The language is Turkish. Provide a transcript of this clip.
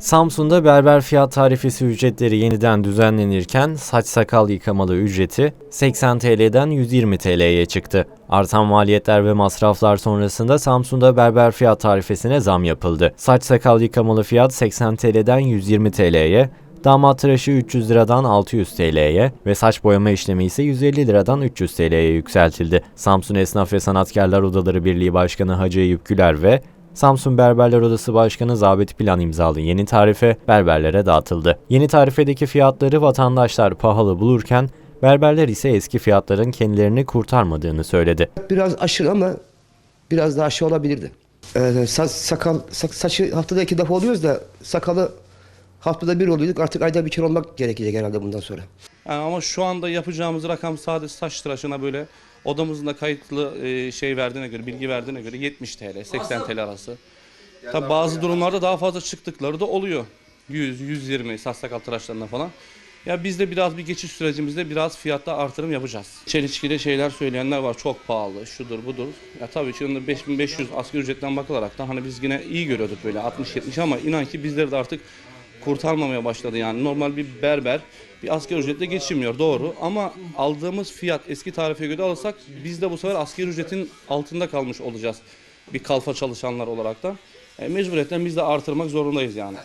Samsun'da berber fiyat tarifesi ücretleri yeniden düzenlenirken saç sakal yıkamalı ücreti 80 TL'den 120 TL'ye çıktı. Artan maliyetler ve masraflar sonrasında Samsun'da berber fiyat tarifesine zam yapıldı. Saç sakal yıkamalı fiyat 80 TL'den 120 TL'ye, damat tıraşı 300 liradan 600 TL'ye ve saç boyama işlemi ise 150 liradan 300 TL'ye yükseltildi. Samsun Esnaf ve Sanatkarlar Odaları Birliği Başkanı Hacı Eyüp Güler ve Samsun Berberler Odası Başkanı Zabit Plan imzalı yeni tarife berberlere dağıtıldı. Yeni tarifedeki fiyatları vatandaşlar pahalı bulurken berberler ise eski fiyatların kendilerini kurtarmadığını söyledi. Biraz aşırı ama biraz daha aşağı olabilirdi. Ee, sa- sakal, sa- saçı haftada iki defa oluyoruz da sakalı haftada bir oluyorduk. Artık ayda bir kere olmak gerekecek herhalde bundan sonra. Yani ama şu anda yapacağımız rakam sadece saç tıraşına böyle odamızın da kayıtlı e, şey verdiğine göre, bilgi verdiğine göre 70 TL, 80 TL arası. Tabi bazı durumlarda daha fazla çıktıkları da oluyor. 100, 120 saç sakal tıraşlarına falan. Ya biz de biraz bir geçiş sürecimizde biraz fiyatta artırım yapacağız. Çelişkili şeyler söyleyenler var. Çok pahalı, şudur budur. Ya tabii şimdi 5500 asgari ücretten bakılarak da hani biz yine iyi görüyorduk böyle 60-70 ama inan ki bizleri de artık kurtarmamaya başladı yani. Normal bir berber bir asgari ücretle geçinmiyor doğru ama aldığımız fiyat eski tarife göre alırsak biz de bu sefer asgari ücretin altında kalmış olacağız bir kalfa çalışanlar olarak da. E, mecburiyetten biz de artırmak zorundayız yani.